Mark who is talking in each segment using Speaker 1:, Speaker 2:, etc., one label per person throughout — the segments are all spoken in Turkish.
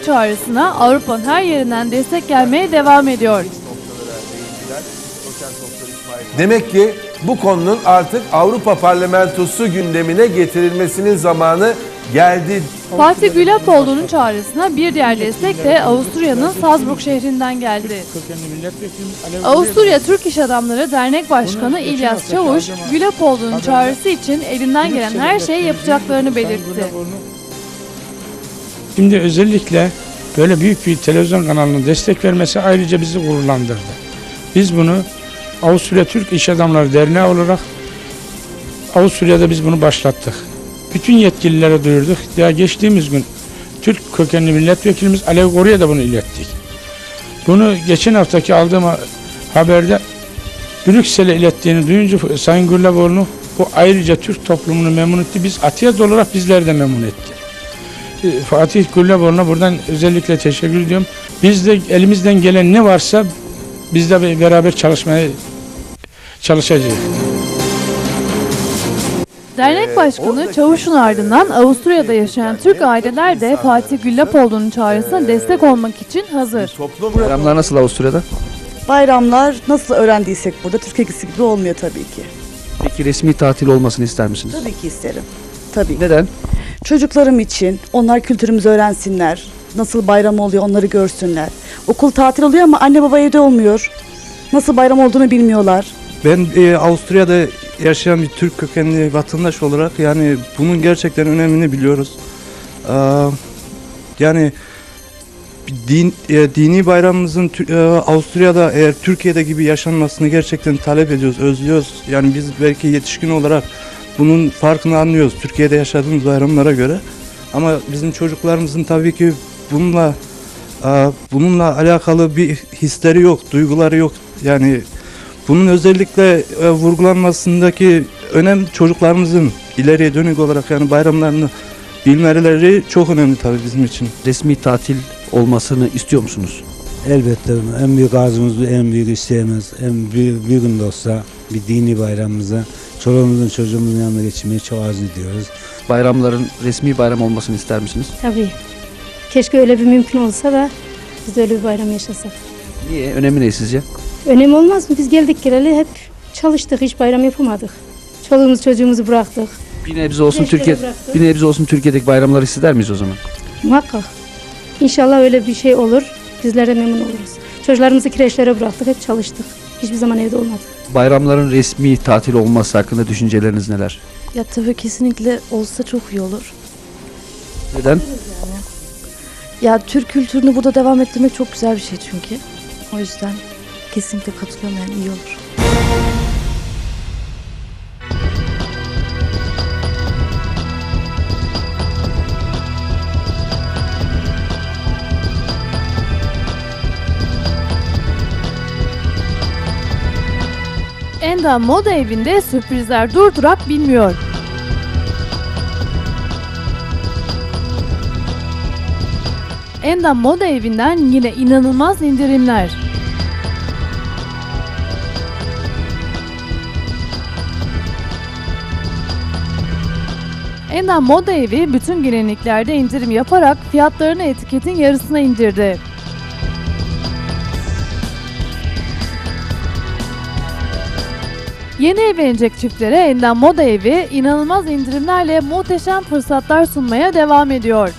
Speaker 1: verdiği çağrısına Avrupa'nın her yerinden destek gelmeye devam ediyor.
Speaker 2: Demek ki bu konunun artık Avrupa Parlamentosu gündemine getirilmesinin zamanı geldi.
Speaker 1: Fatih Gülapoğlu'nun çağrısına bir diğer destek de Avusturya'nın Salzburg şehrinden geldi. Avusturya Türk İş Adamları Dernek Başkanı İlyas Çavuş, Gülapoğlu'nun çağrısı için elinden gelen her şeyi yapacaklarını belirtti.
Speaker 3: Şimdi özellikle böyle büyük bir televizyon kanalının destek vermesi ayrıca bizi gururlandırdı. Biz bunu Avusturya Türk İş Adamları Derneği olarak Avusturya'da biz bunu başlattık. Bütün yetkililere duyurduk. Daha geçtiğimiz gün Türk kökenli milletvekilimiz Alev Koru'ya da bunu ilettik. Bunu geçen haftaki aldığım haberde Brüksel'e ilettiğini duyunca Sayın Gülleboğlu'nu bu ayrıca Türk toplumunu memnun etti. Biz Atiyat olarak bizleri de memnun etti. E, Fatih Gülleboğlu'na buradan özellikle teşekkür ediyorum. Biz de elimizden gelen ne varsa biz de beraber çalışmaya çalışacağız.
Speaker 1: Dernek Başkanı Çavuş'un ardından Avusturya'da yaşayan Türk aileler de Fatih Gülapoğlu'nun çağrısına destek olmak için hazır.
Speaker 4: Bayramlar nasıl Avusturya'da?
Speaker 5: Bayramlar nasıl öğrendiysek burada Türkiye'deki gibi olmuyor tabii ki.
Speaker 4: Peki resmi tatil olmasını ister misiniz?
Speaker 5: Tabii ki isterim. Tabii.
Speaker 4: Neden?
Speaker 5: Çocuklarım için onlar kültürümüzü öğrensinler. Nasıl bayram oluyor onları görsünler. Okul tatil oluyor ama anne baba evde olmuyor. Nasıl bayram olduğunu bilmiyorlar.
Speaker 6: Ben e, Avusturya'da yaşayan bir Türk kökenli vatandaş olarak yani bunun gerçekten önemini biliyoruz. Aa, yani din, e, dini bayramımızın e, Avusturya'da eğer Türkiye'de gibi yaşanmasını gerçekten talep ediyoruz, özlüyoruz. Yani biz belki yetişkin olarak bunun farkını anlıyoruz Türkiye'de yaşadığımız bayramlara göre. Ama bizim çocuklarımızın tabii ki bununla aa, bununla alakalı bir hisleri yok, duyguları yok. Yani bunun özellikle e, vurgulanmasındaki önem çocuklarımızın ileriye dönük olarak yani bayramlarını bilmeleri çok önemli tabii bizim için.
Speaker 4: Resmi tatil olmasını istiyor musunuz?
Speaker 7: Elbette en büyük arzumuz, en büyük isteğimiz, en büyük, bir gün de olsa bir dini bayramımıza çoluğumuzun çocuğumuzun yanına geçirmeyi çok arzu ediyoruz.
Speaker 4: Bayramların resmi bayram olmasını ister misiniz?
Speaker 8: Tabii. Keşke öyle bir mümkün olsa da biz de öyle bir bayram yaşasak.
Speaker 4: Niye? Önemi ne sizce?
Speaker 8: Önemi olmaz mı? Biz geldik geleli hep çalıştık, hiç bayram yapamadık. Çoluğumuz çocuğumuzu bıraktık.
Speaker 4: Bir nebze olsun
Speaker 8: Gençleri
Speaker 4: Türkiye
Speaker 8: bıraktık.
Speaker 4: bir nebze olsun Türkiye'deki bayramları ister miyiz o zaman?
Speaker 8: Muhakkak. İnşallah öyle bir şey olur. Bizler de memnun oluruz. Çocuklarımızı kreşlere bıraktık, hep çalıştık. Hiçbir zaman evde olmadık.
Speaker 4: Bayramların resmi tatil olması hakkında düşünceleriniz neler?
Speaker 9: Ya tabii kesinlikle olsa çok iyi olur.
Speaker 4: Neden?
Speaker 9: Ya Türk kültürünü burada devam ettirmek çok güzel bir şey çünkü. O yüzden kesinlikle katılıyorum yani iyi olur.
Speaker 1: Endam Moda Evi'nde sürprizler durdurak bilmiyor. Endam Moda Evi'nden yine inanılmaz indirimler. Endam Moda Evi bütün gelinliklerde indirim yaparak fiyatlarını etiketin yarısına indirdi. Yeni evlenecek çiftlere Endam Moda Evi inanılmaz indirimlerle muhteşem fırsatlar sunmaya devam ediyor.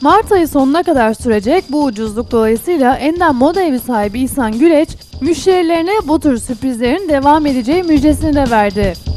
Speaker 1: Mart ayı sonuna kadar sürecek bu ucuzluk dolayısıyla Endam Moda Evi sahibi İhsan Güleç, müşterilerine bu tür sürprizlerin devam edeceği müjdesini de verdi.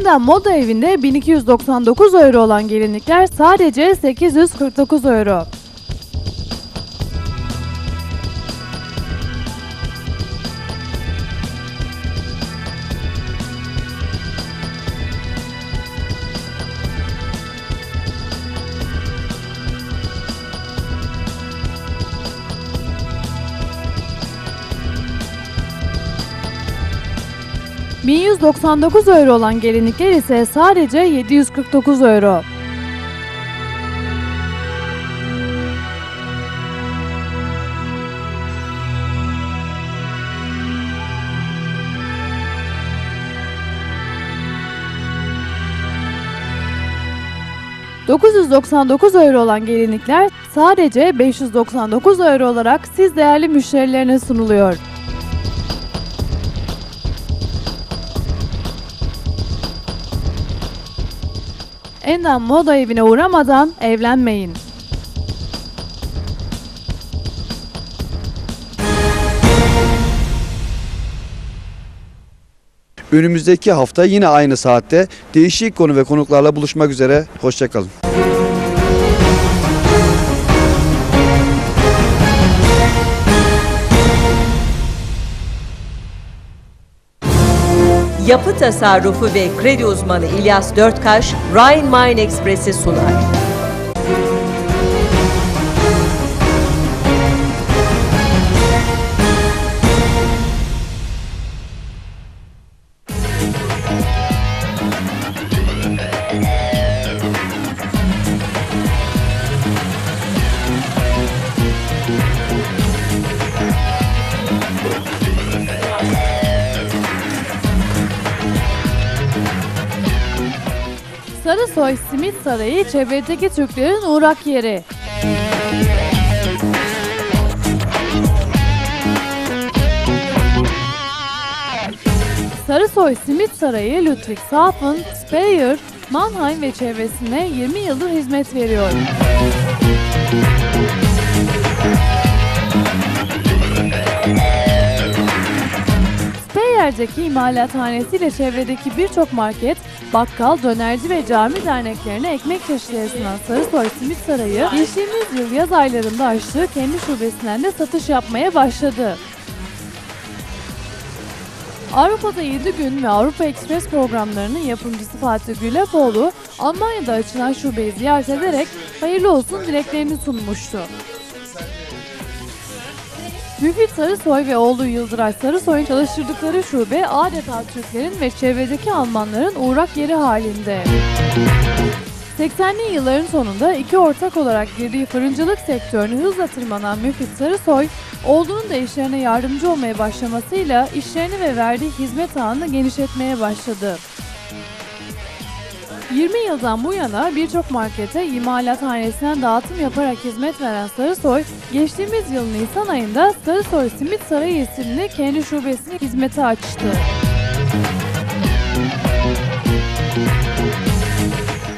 Speaker 1: Enden Moda Evi'nde 1299 euro olan gelinlikler sadece 849 euro. ...1199 euro olan gelinlikler ise sadece 749 euro. ...999 euro olan gelinlikler sadece 599 euro olarak siz değerli müşterilerine sunuluyor. Enden moda evine uğramadan evlenmeyin.
Speaker 10: Önümüzdeki hafta yine aynı saatte değişik konu ve konuklarla buluşmak üzere. Hoşçakalın.
Speaker 11: Yapı tasarrufu ve kredi uzmanı İlyas Dörtkaş, Rhine Mine Express'i sunar.
Speaker 1: Sarısoy Simit Sarayı çevredeki Türklerin uğrak yeri. Sarısoy Simit Sarayı Ludwigshafen, Speyer, Mannheim ve çevresine 20 yıldır hizmet veriyor. Speyer'deki imalathanesiyle çevredeki birçok market, bakkal, dönerci ve cami derneklerine ekmek çeşitleri sunan Sarısoy Simit Sarayı, geçtiğimiz yıl yaz aylarında açtığı kendi şubesinden de satış yapmaya başladı. Avrupa'da 7 gün ve Avrupa Express programlarının yapımcısı Fatih Gülepoğlu, Almanya'da açılan şubeyi ziyaret ederek hayırlı olsun dileklerini sunmuştu. Müfit Sarısoy ve oğlu Yıldıray Sarısoy'un çalıştırdıkları şube adeta Türklerin ve çevredeki Almanların uğrak yeri halinde. 80'li yılların sonunda iki ortak olarak girdiği fırıncılık sektörünü hızla tırmanan Müfit Sarısoy, oğlunun da işlerine yardımcı olmaya başlamasıyla işlerini ve verdiği hizmet ağını genişletmeye başladı. 20 yıldan bu yana birçok markete imalathanesinden dağıtım yaparak hizmet veren Sarısoy, geçtiğimiz yıl Nisan ayında Sarısoy Simit Sarayı isimli kendi şubesini hizmete açtı.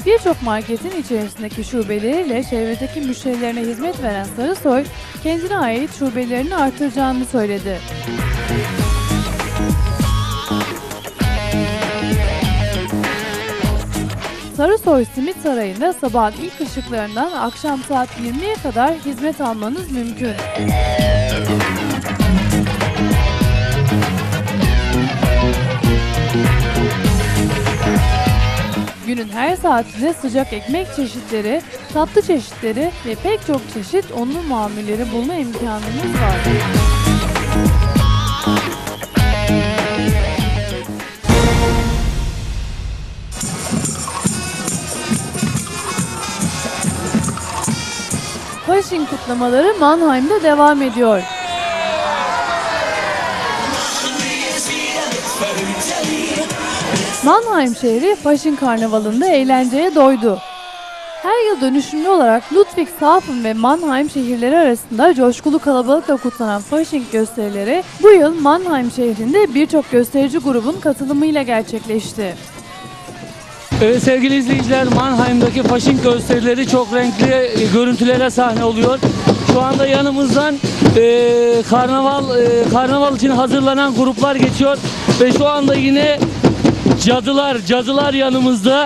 Speaker 1: Birçok marketin içerisindeki şubeleriyle çevredeki müşterilerine hizmet veren Sarısoy, kendine ait şubelerini artıracağını söyledi. Sarısoy Simit Sarayı'nda sabahın ilk ışıklarından akşam saat 20'ye kadar hizmet almanız mümkün. Günün her saatinde sıcak ekmek çeşitleri, tatlı çeşitleri ve pek çok çeşit unlu mamulleri bulma imkanınız var. Fasching kutlamaları Mannheim'da devam ediyor. Mannheim şehri Fasching karnavalında eğlenceye doydu. Her yıl dönüşümlü olarak Ludwigshafen ve Mannheim şehirleri arasında coşkulu kalabalıkla kutlanan Fasching gösterileri bu yıl Mannheim şehrinde birçok gösterici grubun katılımıyla gerçekleşti.
Speaker 12: Evet sevgili izleyiciler Mannheim'daki Fasching gösterileri çok renkli e, görüntülere sahne oluyor. Şu anda yanımızdan e, karnaval e, karnaval için hazırlanan gruplar geçiyor ve şu anda yine cadılar, cadılar yanımızda.